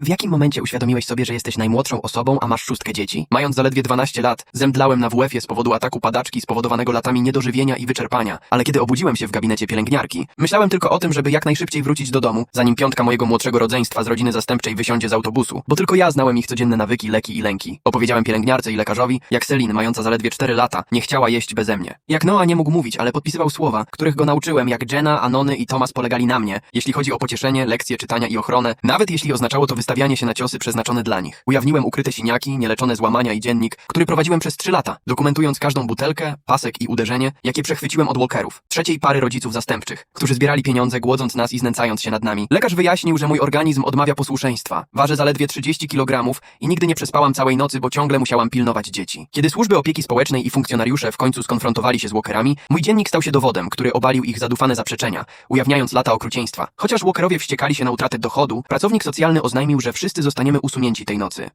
W jakim momencie uświadomiłeś sobie, że jesteś najmłodszą osobą, a masz szóstkę dzieci? Mając zaledwie 12 lat, zemdlałem na WF-ie z powodu ataku padaczki spowodowanego latami niedożywienia i wyczerpania, ale kiedy obudziłem się w gabinecie pielęgniarki, myślałem tylko o tym, żeby jak najszybciej wrócić do domu, zanim piątka mojego młodszego rodzeństwa z rodziny zastępczej wysiądzie z autobusu, bo tylko ja znałem ich codzienne nawyki, leki i lęki. Opowiedziałem pielęgniarce i lekarzowi, jak Selin, mająca zaledwie 4 lata, nie chciała jeść beze mnie. Jak Noah nie mógł mówić, ale podpisywał słowa, których go nauczyłem, jak Jenna, Anony i Thomas polegali na mnie, jeśli chodzi o pocieszenie, lekcje czytania i ochronę, nawet jeśli oznaczało to wystawianie się na ciosy przeznaczone dla nich. Ujawniłem ukryte siniaki, nieleczone złamania i dziennik, który prowadziłem przez 3 lata, dokumentując każdą butelkę, pasek i uderzenie, jakie przechwyciłem od walkerów, trzeciej pary rodziców zastępczych, którzy zbierali pieniądze, głodząc nas i znęcając się nad nami. Lekarz wyjaśnił, że mój organizm odmawia posłuszeństwa. Ważę zaledwie 30 kg i nigdy nie przespałam całej nocy, bo ciągle musiałam pilnować dzieci. Kiedy służby opieki społecznej i funkcjonariusze w końcu skonfrontowali się z walkerami, mój dziennik stał się dowodem, który obalił ich zadufane zaprzeczenia, ujawniając lata okrucieństwa. Chociaż walkerowie wściekali się na utratę dochodu, pracownik socjalny oznajmił, że wszyscy zostaniemy usunięci tej nocy.